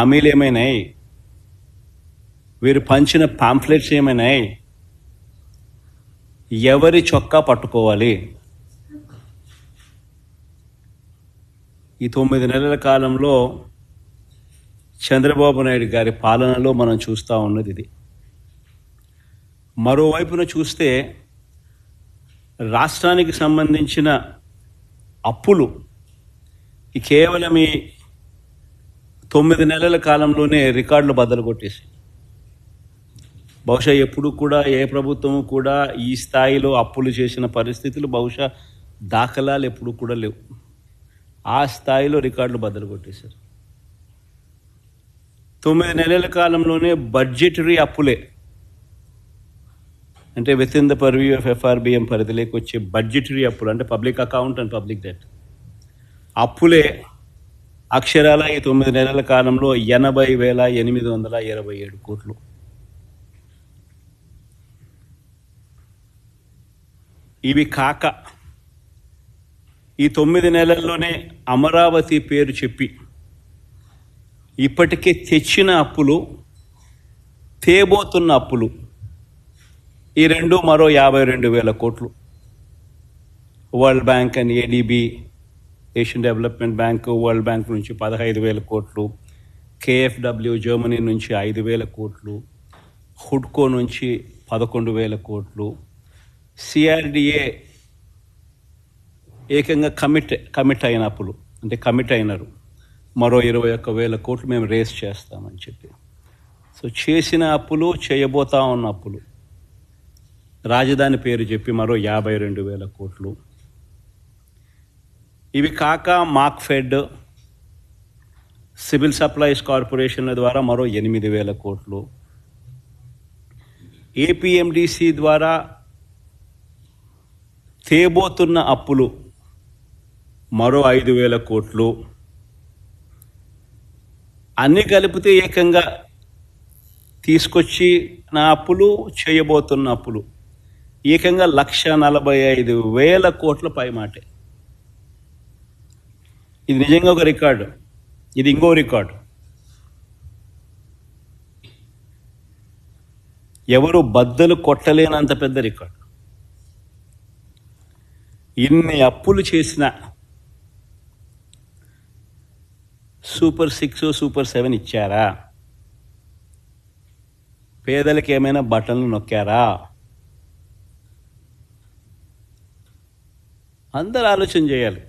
హామీలు ఏమైనాయి? వీరు పంచిన పాంఫ్లెట్స్ ఏమైనాయి? ఎవరి చొక్కా పట్టుకోవాలి? ఈ తొమ్మిది నెలల కాలంలో చంద్రబాబు నాయుడు గారి పాలనలో మనం చూస్తూ ఉన్నది ఇది. మరోవైపున చూస్తే రాష్ట్రానికి సంబంధించిన అప్పులు కేవలం ఈ తొమ్మిది నెలల కాలంలోనే రికార్డులు బద్దలు కొట్టేసి బహుశా ఎప్పుడు కూడా ఏ ప్రభుత్వం కూడా ఈ స్థాయిలో అప్పులు చేసిన పరిస్థితులు బహుశా దాఖలాలు ఎప్పుడు కూడా లేవు. ఆ స్థాయిలో రికార్డులు బద్దలు కొట్టేశారు. తొమ్మిది నెలల కాలంలోనే బడ్జెటరీ అప్పులే. అంటే within the purview of FRBM పరిధిలోకి వచ్చే బడ్జెటరీ అప్పులు అంటే public account and public debt. అప్పులే అక్షరాల ఈ తొమ్మిది నెలల కాలంలో ఎనభై వేల ఎనిమిది వందల ఇరవై ఏడు కోట్లు. ఇవి కాక ఈ తొమ్మిది నెలల్లోనే అమరావతి పేరు చెప్పి ఇప్పటికే తెచ్చిన అప్పులు తేబోతున్న అప్పులు ఈ రెండు మరో యాభై రెండు వేల కోట్లు. World Bank and ADB Asian Development Bank World Bank నుంచి పదహైదు వేల కోట్లు కేఎఫ్డబ్ల్యూ జర్మనీ నుంచి ఐదు వేల కోట్లు హుడ్కో నుంచి పదకొండు వేల కోట్లు. సిఆర్డిఏ ఏకంగా కమిట్ కమిట్ అయిన అప్పులు అంటే కమిట్ అయినారు. మరో ఇరవై ఒక్క వేల కోట్లు మేము రేస్ చేస్తామని చెప్పి. సో చేసిన అప్పులు చేయబోతా ఉన్న అప్పులు రాజధాని పేరు చెప్పి మరో యాభై రెండు వేల కోట్లు. ఇవి కాక మార్క్ఫెడ్ సివిల్ సప్లైస్ కార్పొరేషన్ల ద్వారా మరో ఎనిమిది వేల కోట్లు. ఏపీఎండిసి ద్వారా తేబోతున్న అప్పులు మరో ఐదు వేల కోట్లు. అన్నీ కలిపితే ఏకంగా తీసుకొచ్చి నా అప్పులు చేయబోతున్న అప్పులు. ఏకంగా లక్ష నలభై ఐదు వేల కోట్ల పైమాటే. ఇది నిజంగా ఒక రికార్డు. ఇది ఇంకో రికార్డు. ఎవరు బద్దలు కొట్టలేనంత పెద్ద రికార్డు. ఇన్ని అప్పులు చేసిన సూపర్ సిక్స్ సూపర్ సెవెన్ ఇచ్చారా? పేదలకు ఏమైనా బటన్లు నొక్కారా? అందరు ఆలోచన చేయాలి.